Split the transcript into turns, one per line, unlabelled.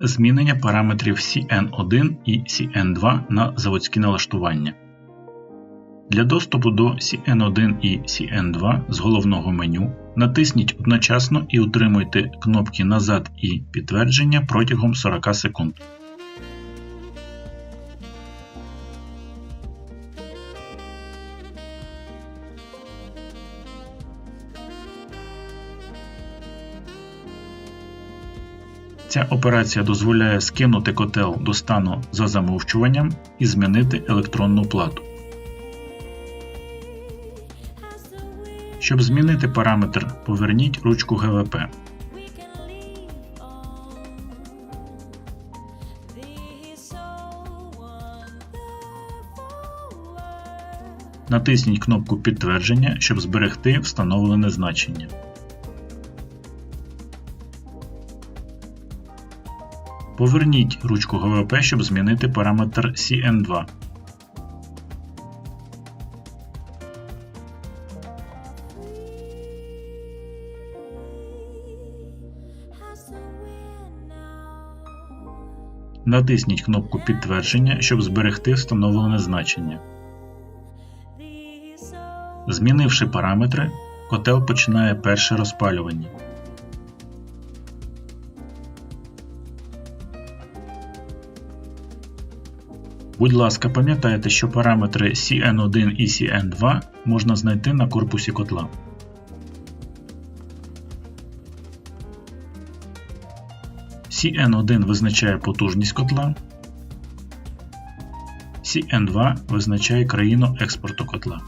Змінення параметрів CN1 і CN2 на заводські налаштування. Для доступу до CN1 і CN2 з головного меню натисніть одночасно і утримуйте кнопки Назад і Підтвердження протягом 40 секунд. Ця операція дозволяє скинути котел до стану за замовчуванням і змінити електронну плату. Щоб змінити параметр, поверніть ручку ГВП. Натисніть кнопку Підтвердження, щоб зберегти встановлене значення. Поверніть ручку ГВП, щоб змінити параметр CN2. Натисніть кнопку Підтвердження, щоб зберегти встановлене значення. Змінивши параметри, котел починає перше розпалювання. Будь ласка, пам'ятайте, що параметри CN1 і CN2 можна знайти на корпусі котла. CN1 визначає потужність котла. CN2 визначає країну експорту котла.